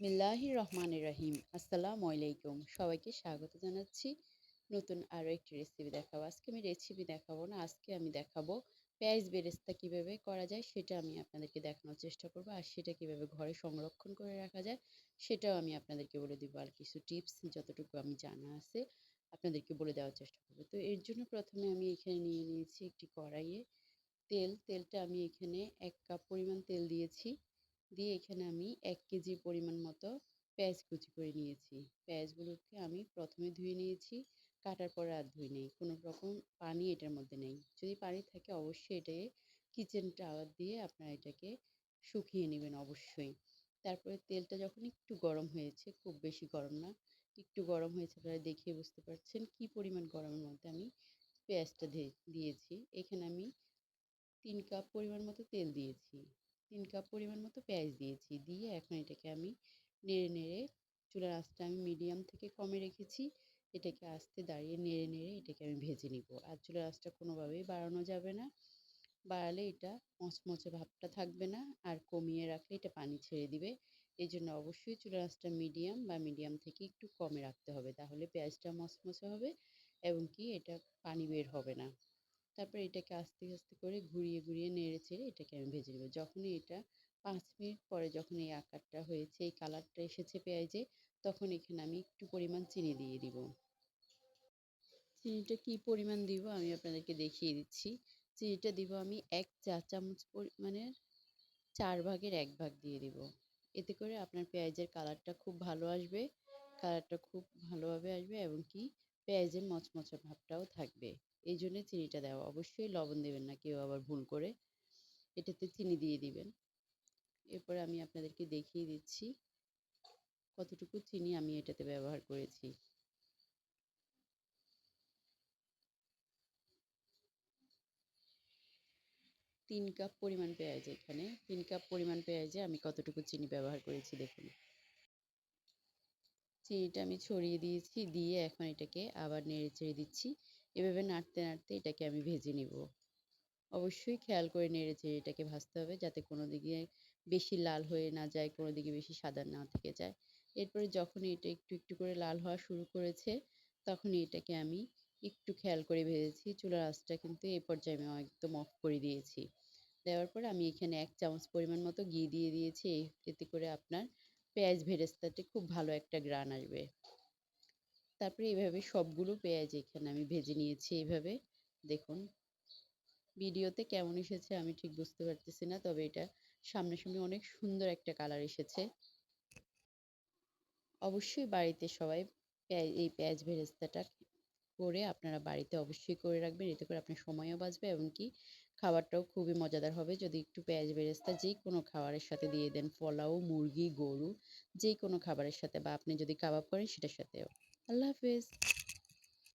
বিসমিল্লাহি রহমান রাহিম। আসসালামু আলাইকুম। সবাইকে স্বাগত জানাচ্ছি। নতুন আরও একটি রেসিপি দেখাবো। আজকে আমি রেসিপি দেখাবো না, আজকে আমি দেখাবো পেঁয়াজ বেরেস্তা কীভাবে করা যায়, সেটা আমি আপনাদেরকে দেখানোর চেষ্টা করব। আর সেটা কীভাবে ঘরে সংরক্ষণ করে রাখা যায়, সেটাও আমি আপনাদেরকে বলে দিব। আর কিছু টিপস যতটুকু আমি জানা আছে, আপনাদেরকে বলে দেওয়ার চেষ্টা করব। তো এর জন্য প্রথমে আমি এখানে নিয়ে নিয়েছি একটি কড়াইয়ে তেল। তেলটা আমি এখানে এক কাপ পরিমাণ তেল দিয়েছি। দিয়ে এখানে আমি এক কেজি পরিমাণ মতো পেঁয়াজ কুচি করে নিয়েছি। পেঁয়াজগুলোকে আমি প্রথমে ধুয়ে নিয়েছি, কাটার পরে আর ধুই নেই। কোনো রকম পানি এটার মধ্যে নেই। যদি পানি থাকে অবশ্যই এটাকে কিচেন টাওয়ার দিয়ে আপনারা এটাকে শুকিয়ে নেবেন অবশ্যই। তারপরে তেলটা যখন একটু গরম হয়েছে, খুব বেশি গরম না, একটু গরম হয়েছে আপনারা দেখিয়ে বুঝতে পারছেন কি পরিমাণ গরমের মধ্যে আমি পেঁয়াজটা দিয়েছি। এখানে আমি তিন কাপ পরিমাণ মতো তেল দিয়েছি। তিন কাপ পরিমাণ মতো পেঁয়াজ দিয়েছি। দিয়ে এখন এটাকে আমি নেড়ে নেড়ে চুলার আঁচটা আমি মিডিয়াম থেকে কমে রেখেছি। এটাকে আস্তে দাঁড়িয়ে নেড়ে নেড়ে এটাকে আমি ভেজে নিব। আর চুলার আঁচটা কোনোভাবেই বাড়ানো যাবে না। বাড়ালে এটা মচমচে ভাবটা থাকবে না আর কমিয়ে রাখলে এটা পানি ছেড়ে দিবে। এই জন্য অবশ্যই চুলার আঁচটা মিডিয়াম বা মিডিয়াম থেকে একটু কমে রাখতে হবে। তাহলে পেঁয়াজটা মচমচে হবে এবং কি এটা পানি বের হবে না। তারপর এটাকে আস্তে আস্তে করে ঘুরিয়ে ঘুরিয়ে নেড়ে চেড়ে এটাকে আমি ভেজে নেব। যখনই এটা পাঁচ মিনিট পরে যখন এই আকারটা হয়েছে, এই কালারটা এসেছে পেঁয়াজে, তখন এখানে আমি একটু পরিমাণ চিনি দিয়ে দিব। চিনিটা কি পরিমাণ দিব আমি আপনাদেরকে দেখিয়ে দিচ্ছি। চিনিটা দিব আমি এক চা চামচ পরিমাণের, চার ভাগের এক ভাগ দিয়ে দিব। এতে করে আপনার পেঁয়াজের কালারটা খুব ভালো আসবে, কালারটা খুব ভালোভাবে আসবে এবং কি পেঁয়াজের মচমচে ভাবটাও থাকবে। এই জন্য চিনিটা দেওয়া। অবশ্যই লবণ দেবেন না কেউ আবার ভুল করে। এটাতে চিনি দিয়ে দিবেন। এরপরে আমি আপনাদেরকে দেখিয়ে দিচ্ছি কতটুকু চিনি আমি এটাতে ব্যবহার করেছি। তিন কাপ পরিমাণ পেঁয়াজ এখানে। তিন কাপ পরিমাণ পেঁয়াজে আমি কতটুকু চিনি ব্যবহার করেছি দেখুন। চিনিটা আমি ছড়িয়ে দিয়েছি, দিয়ে এখন এটাকে আবার নেড়ে চেড়ে দিচ্ছি। এভাবে নাড়তে নাড়তে এটাকে আমি ভেজে নিব। অবশ্যই খেয়াল করে নেড়ে চেড়ে এটাকে ভাজতে হবে যাতে কোনো দিকে বেশি লাল হয়ে না যায়, কোনো দিকে বেশি সাদা না থেকে যায়। এরপরে যখনই এটা একটু একটু করে লাল হওয়া শুরু করেছে তখনই এটাকে আমি একটু খেয়াল করে ভেজেছি। চুলার আঁচটা কিন্তু এই পর্যায়ে আমি একদম অফ করে দিয়েছি। দেওয়ার পর আমি এখানে এক চামচ পরিমাণ মতো ঘি দিয়ে দিয়েছি। এতে করে আপনার পেঁয়াজ ভেরেস্তাতে খুব ভালো একটা গ্রান আসবে। তারপরে এইভাবে সবগুলো পেঁয়াজ এখানে আমি ভেজে নিয়েছি এইভাবে। দেখুন, ভিডিওতে কেমন এসেছে আমি ঠিক বুঝতে পারতেছি না, তবে এটা সামনাসামনি অনেক সুন্দর একটা কালার এসেছে। অবশ্যই বাড়িতে সবাই এই পেঁয়াজ ভেরেস্তাটা করে আপনারা বাড়িতে অবশ্যই করে রাখবেন। এতে করে আপনার সময়ও বাঁচবে এবং কি খাবারটাও খুবই মজাদার হবে। যদি একটু পেঁয়াজ বেরেস্তা যে কোনো খাবারের সাথে দিয়ে দেন, পোলাও, মুরগি, গরু, যে কোনো খাবারের সাথে বা আপনি যদি কাবাব করেন সেটার সাথেও। আল্লাহ হাফেজ